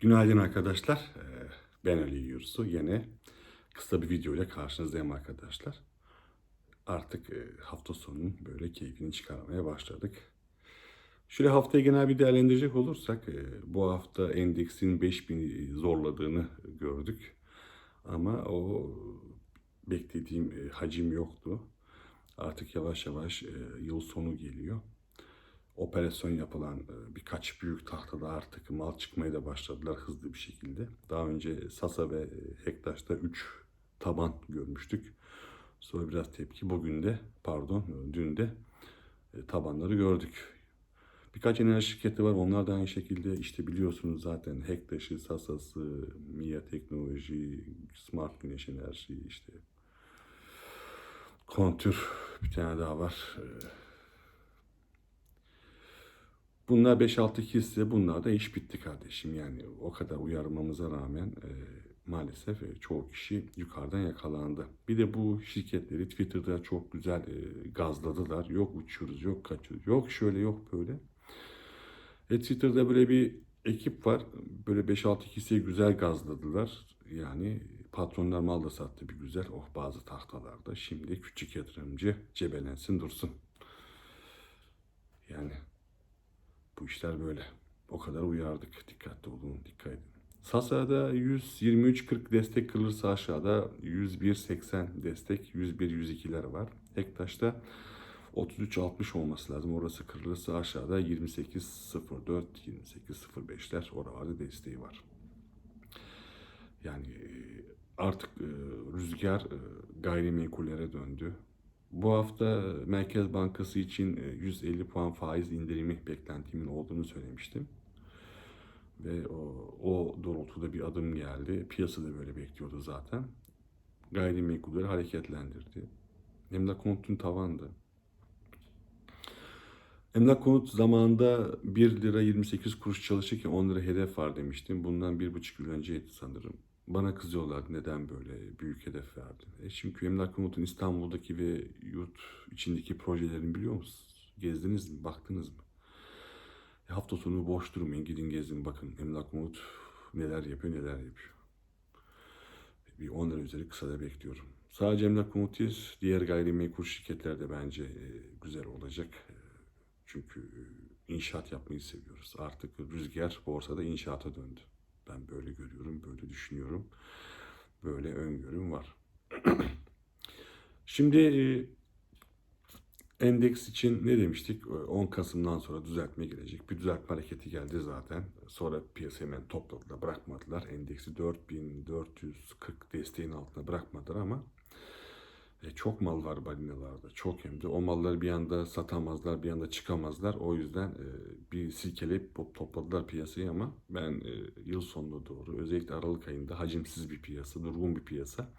Günaydın arkadaşlar. Ee, Ben Ali Yursu. Yine kısa bir video ile karşınızdayım arkadaşlar. Artık e, hafta sonunun böyle keyfini çıkarmaya başladık. Şöyle haftaya genel bir değerlendirecek olursak e, bu hafta endeksin 5000'i zorladığını gördük. Ama o beklediğim e, hacim yoktu. Artık yavaş yavaş yıl sonu geliyor operasyon yapılan e, birkaç büyük tahtada artık mal çıkmaya da başladılar hızlı bir şekilde. Daha önce Sasa ve e, Hektaş'ta 3 taban görmüştük. Sonra biraz tepki. Bugün de pardon e, dün de tabanları gördük. Birkaç enerji şirketi var. Onlar da aynı şekilde işte biliyorsunuz zaten Hektaş'ı, Sasa'sı, Mia Teknoloji, Smart Güneş Enerji işte Kontür bir tane daha var. Bunlar 5-6 hisse, bunlar da iş bitti kardeşim. Yani o kadar uyarmamıza rağmen e, maalesef e, çoğu kişi yukarıdan yakalandı. Bir de bu şirketleri Twitter'da çok güzel e, gazladılar. Yok uçuyoruz, yok kaçıyoruz, yok şöyle, yok böyle. E, Twitter'da böyle bir ekip var. Böyle 5-6 hisseyi güzel gazladılar. Yani patronlar mal da sattı bir güzel. Oh bazı tahtalarda. Şimdi küçük yatırımcı cebelensin dursun. Yani bu işler böyle. O kadar uyardık. Dikkatli olun, dikkat edin. Sasa'da 123.40 destek kırılırsa aşağıda 101.80 destek, 101-102'ler var. Ektaş'ta 33.60 olması lazım. Orası kırılırsa aşağıda 28.04, 28.05'ler oralarda desteği var. Yani e, artık e, rüzgar e, gayrimenkullere döndü. Bu hafta Merkez Bankası için e, 150 puan faiz indirimi beklentimin olduğunu söylemiştim. Ve o, o doğrultuda bir adım geldi. Piyasa da böyle bekliyordu zaten. Gayrimenkulleri hareketlendirdi. Emlak konutun tavandı. Emlak konut zamanında 1 lira 28 kuruş çalışırken 10 lira hedef var demiştim. Bundan 1,5 yıl önceydi sanırım. Bana kızıyorlardı neden böyle büyük hedef verdin. E çünkü Emlak Konut'un İstanbul'daki ve yurt içindeki projelerini biliyor musunuz? Gezdiniz mi? Baktınız mı? E hafta sonu boş durmayın. Gidin gezin bakın. Emlak Konut neler yapıyor neler yapıyor. Bir 10 lira üzeri kısa da bekliyorum. Sadece Emlak Konut değil, diğer gayrimenkul şirketler de bence e, güzel olacak. E, çünkü e, inşaat yapmayı seviyoruz. Artık rüzgar borsada inşaata döndü. Ben böyle görüyorum, böyle düşünüyorum. Böyle öngörüm var. Şimdi e, endeks için ne demiştik? E, 10 Kasım'dan sonra düzeltme gelecek. Bir düzeltme hareketi geldi zaten. Sonra piyasa hemen topladılar, bırakmadılar. Endeksi 4440 desteğin altına bırakmadılar ama e, çok mal var balinalarda. Çok hem de. O malları bir anda satamazlar, bir anda çıkamazlar. O yüzden e, bir silkeleyip top- topladılar piyasayı ama ben e, yıl sonuna doğru özellikle Aralık ayında hacimsiz bir piyasa, durgun bir piyasa.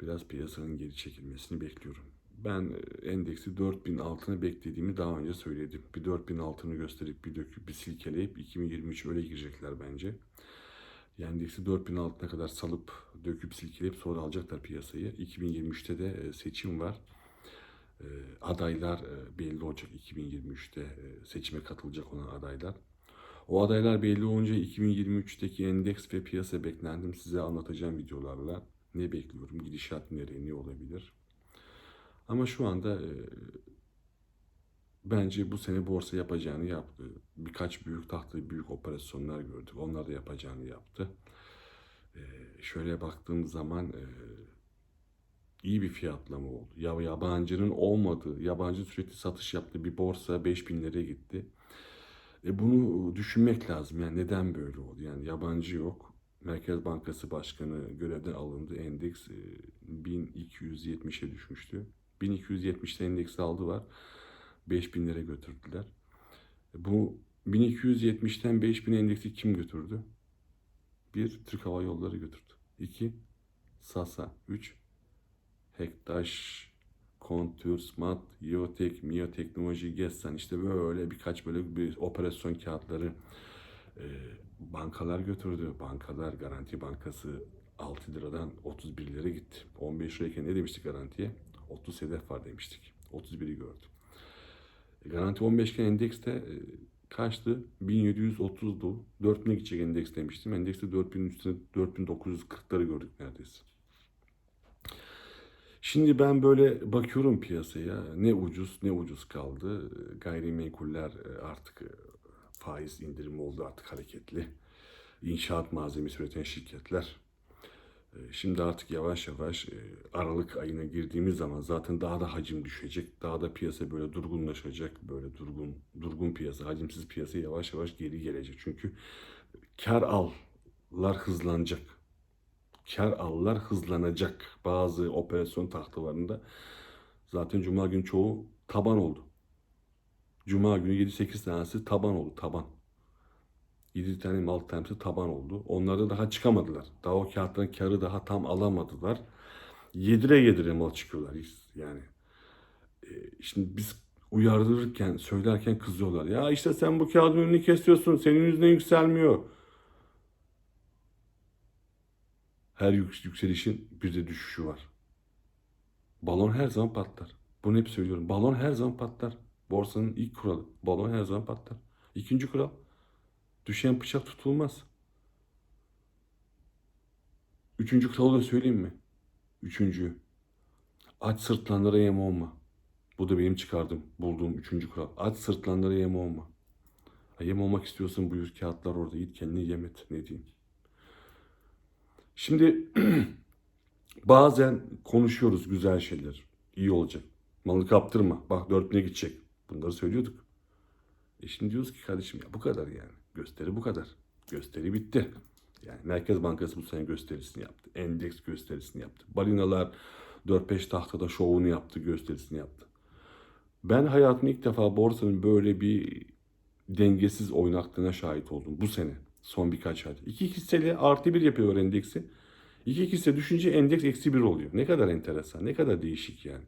Biraz piyasanın geri çekilmesini bekliyorum. Ben e, endeksi 4000 altını beklediğimi daha önce söyledim. Bir 4000 altını gösterip bir döküp bir silkeleyip 2023 öyle girecekler bence. Yani endeksi 4000 altına kadar salıp döküp silkeleyip sonra alacaklar piyasayı. 2023'te de e, seçim var. E, Adaylar e, belli olacak 2023'te e, seçime katılacak olan adaylar. O adaylar belli olunca 2023'teki endeks ve piyasa beklendim size anlatacağım videolarla. Ne bekliyorum, gidişat nereye, ne olabilir. Ama şu anda bence bu sene borsa yapacağını yaptı. Birkaç büyük tahtlı büyük operasyonlar gördük. Onlar da yapacağını yaptı. Ee, şöyle baktığım zaman e, iyi bir fiyatlama oldu. Ya yabancının olmadığı, yabancı sürekli satış yaptı. Bir borsa 5000 liraya gitti. E bunu düşünmek lazım. Yani neden böyle oldu? Yani yabancı yok. Merkez Bankası Başkanı görevden alındı. Endeks 1270'e düşmüştü. 1270'te endeks aldı var. 5000'lere götürdüler. E, bu 1270'ten 5000 endeksi kim götürdü? Bir, Türk Hava Yolları götürdü. İki, Sasa. Üç, Hektaş, Kontür, Mat, Yotek, Mio Teknoloji, Gessan işte böyle birkaç böyle bir operasyon kağıtları e, bankalar götürdü. Bankalar, Garanti Bankası 6 liradan 31 lira gitti. 15 lirayken ne demiştik garantiye? 30 hedef var demiştik. 31'i gördüm. Garanti 15 iken endekste e, kaçtı? 1730'du. 4000'e gidecek endeks demiştim. Endekste 4000'in üstüne 4940'ları gördük neredeyse. Şimdi ben böyle bakıyorum piyasaya. Ne ucuz ne ucuz kaldı. Gayrimenkuller e, artık e, faiz indirimi oldu artık hareketli. İnşaat malzemesi üreten şirketler. E, Şimdi artık yavaş yavaş e, Aralık ayına girdiğimiz zaman zaten daha da hacim düşecek. Daha da piyasa böyle durgunlaşacak. Böyle durgun durgun piyasa, hacimsiz piyasa yavaş yavaş geri gelecek. Çünkü kar allar hızlanacak. Kar allar hızlanacak. Bazı operasyon tahtalarında zaten cuma günü çoğu taban oldu. Cuma günü 7-8 tanesi taban oldu. Taban. 7 tane mal tanesi taban oldu. Onlar da daha çıkamadılar. Daha o kağıtların karı daha tam alamadılar. Yedire yedire mal çıkıyorlar. Yani e, şimdi biz uyardırırken, söylerken kızıyorlar. Ya işte sen bu kağıdın önünü kesiyorsun. Senin yüzünden yükselmiyor. Her yük- yükselişin bir de düşüşü var. Balon her zaman patlar. Bunu hep söylüyorum. Balon her zaman patlar. Borsanın ilk kuralı. Balon her zaman patlar. İkinci kural. Düşen bıçak tutulmaz. Üçüncü kuralı da söyleyeyim mi? Üçüncü. Aç sırtlanlara yem olma. Bu da benim çıkardığım, bulduğum üçüncü kural. Aç sırtlanlara yem olma. Yem olmak istiyorsan buyur kağıtlar orada. Git kendini yem et. Ne diyeyim. Şimdi bazen konuşuyoruz güzel şeyler. İyi olacak. Malı kaptırma. Bak 4000'e gidecek. Bunları söylüyorduk. E şimdi diyoruz ki kardeşim ya bu kadar yani. Gösteri bu kadar. Gösteri bitti. Yani Merkez Bankası bu sene gösterisini yaptı. Endeks gösterisini yaptı. Balinalar 4-5 tahtada şovunu yaptı, gösterisini yaptı. Ben hayatımda ilk defa borsanın böyle bir dengesiz oynaklığına şahit oldum bu sene. Son birkaç ayda. İki hisseli artı bir yapıyor endeksi. İki hisse düşünce endeks eksi bir oluyor. Ne kadar enteresan, ne kadar değişik yani.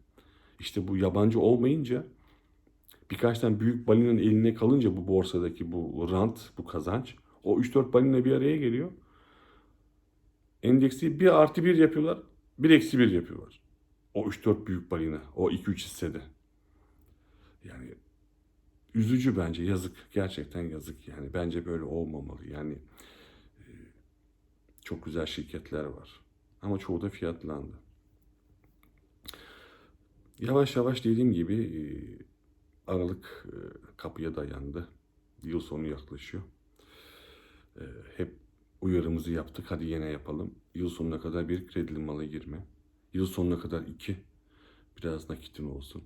İşte bu yabancı olmayınca birkaç tane büyük balinanın eline kalınca bu borsadaki bu rant, bu kazanç o 3-4 balina bir araya geliyor. Endeksi bir artı bir yapıyorlar, bir eksi bir yapıyorlar. O 3-4 büyük balina, o 2-3 hissede. Yani üzücü bence, yazık. Gerçekten yazık yani. Bence böyle olmamalı. Yani e, çok güzel şirketler var. Ama çoğu da fiyatlandı. Yavaş yavaş dediğim gibi e, Aralık e, kapıya dayandı. Yıl sonu yaklaşıyor. E, Hep uyarımızı yaptık. Hadi yine yapalım. Yıl sonuna kadar bir kredili mala girme. Yıl sonuna kadar iki. Biraz nakitin olsun.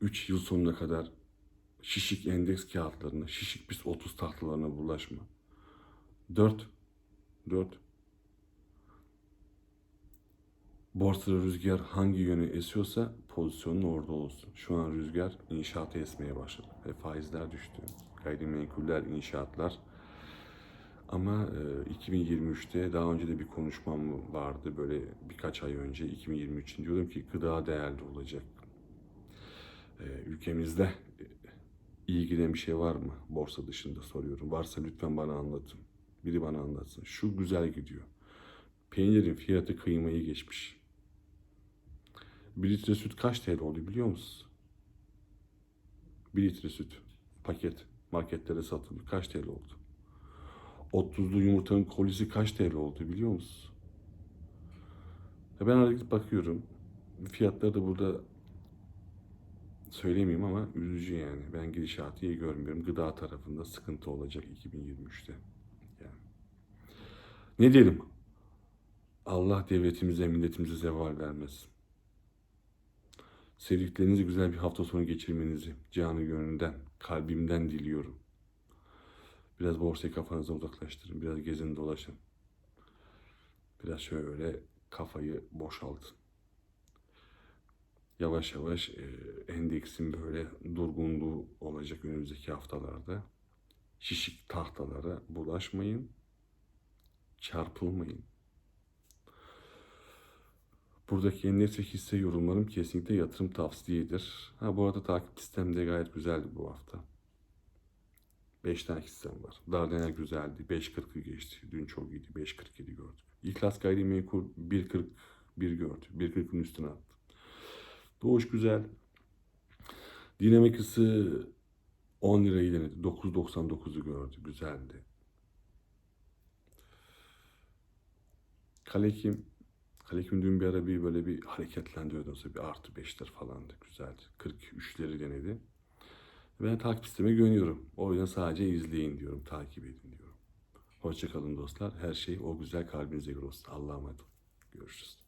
Üç yıl sonuna kadar şişik endeks kağıtlarına, şişik BIST 30 tahtalarına bulaşma. Dört. Dört. Borsada rüzgar hangi yöne esiyorsa pozisyonun orada olsun. Şu an rüzgar inşaata esmeye başladı ve faizler düştü. Gayrimenkuller, inşaatlar. Ama e, 2023'te daha önce de bir konuşmam vardı böyle birkaç ay önce 2023'ün diyordum ki gıda değerli olacak. E, ülkemizde e, iyi giden bir şey var mı borsa dışında soruyorum. Varsa lütfen bana anlatın. Biri bana anlatsın. Şu güzel gidiyor. Peynirin fiyatı kıymayı geçmiş. Bir litre süt kaç TL oldu biliyor musunuz? Bir litre süt paket marketlere satılıyor. Kaç TL oldu? 30'lu yumurtanın kolisi kaç TL oldu biliyor musunuz? Ben gidip bakıyorum. Fiyatları da burada söylemeyeyim ama üzücü yani. Ben gidişatı iyi görmüyorum. Gıda tarafında sıkıntı olacak 2023'te. Yani. Ne diyelim? Allah devletimize, milletimize zeval vermesin. Sevdiklerinizi güzel bir hafta sonu geçirmenizi canı gönülden, kalbimden diliyorum. Biraz borsayı kafanıza uzaklaştırın. Biraz gezin dolaşın. Biraz şöyle kafayı boşaltın. Yavaş yavaş e, endeksin böyle durgunluğu olacak önümüzdeki haftalarda. Şişik tahtalara bulaşmayın. Çarpılmayın. Buradaki endeks ve hisse yorumlarım kesinlikle yatırım tavsiyedir. Ha bu arada takip listem de gayet güzeldi bu hafta. 5 tane hissem var. Dardanel güzeldi. 5.40'ı geçti. Dün çok iyiydi. 5.47 gördük. İhlas gayrimenkul 1.41 gördü. 1.40'ın üstüne attı. Doğuş güzel. Dinamik ısı 10 lirayı denedi. 9.99'u gördü. Güzeldi. Kalekim Kalekim dün bir ara bir böyle bir hareketlendi öyle bir artı 5'ler falandı. Güzeldi. 43'leri denedi. Ben takip sisteme güveniyorum. O yüzden sadece izleyin diyorum. Takip edin diyorum. Hoşçakalın dostlar. Her şey o güzel kalbinize göre olsun. Allah'a emanet olun. Görüşürüz.